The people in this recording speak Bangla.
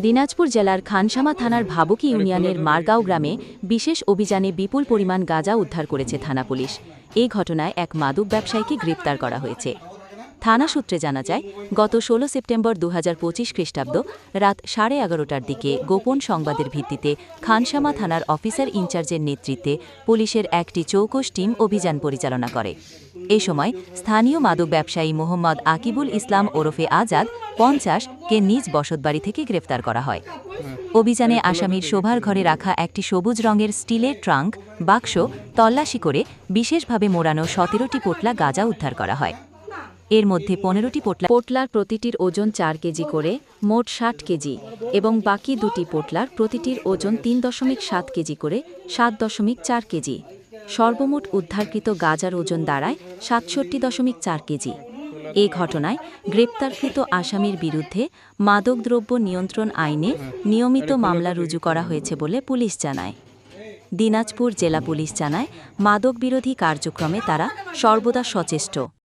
দিনাজপুর জেলার খানসামা থানার ভাবুকি ইউনিয়নের মারগাঁও গ্রামে বিশেষ অভিযানে বিপুল পরিমাণ গাঁজা উদ্ধার করেছে থানা পুলিশ। এই ঘটনায় এক মাদক ব্যবসায়ীকে গ্রেপ্তার করা হয়েছে। থানা সূত্রে জানা যায়, গত ১৬ সেপ্টেম্বর দু হাজার পঁচিশ খ্রিস্টাব্দ রাত সাড়ে এগারোটার দিকে গোপন সংবাদের ভিত্তিতে খানসামা থানার অফিসার ইনচার্জের নেতৃত্বে পুলিশের একটি চৌকস টিম অভিযান পরিচালনা করে। এ সময় স্থানীয় মাদক ব্যবসায়ী মোহাম্মদ আকিবুল ইসলাম ওরফে আজাদ পঞ্চাশ কে নিজ বসতবাড়ি থেকে গ্রেফতার করা হয়। অভিযানে আসামির শোভার ঘরে রাখা একটি সবুজ রঙের স্টিলের ট্রাঙ্ক, বাক্স, তল্লাশি করে বিশেষভাবে মোড়ানো সতেরোটি পোটলা গাঁজা উদ্ধার করা হয়। এর মধ্যে পনেরোটি পোটলা, পোটলার প্রতিটির ওজন চার কেজি করে মোট ষাট কেজি এবং বাকি দুটি পোটলার প্রতিটির ওজন তিন দশমিক সাত কেজি করে সাত দশমিক চার কেজি। সর্বমোট উদ্ধারকৃত গাজার ওজন দাঁড়ায় সাতষট্টি দশমিক চার কেজি। এ ঘটনায় গ্রেপ্তারকৃত আসামির বিরুদ্ধে মাদকদ্রব্য নিয়ন্ত্রণ আইনে নিয়মিত মামলা রুজু করা হয়েছে বলে পুলিশ জানায়। দিনাজপুর জেলা পুলিশ জানায় মাদক বিরোধী কার্যক্রমে তারা সর্বদা সচেষ্ট।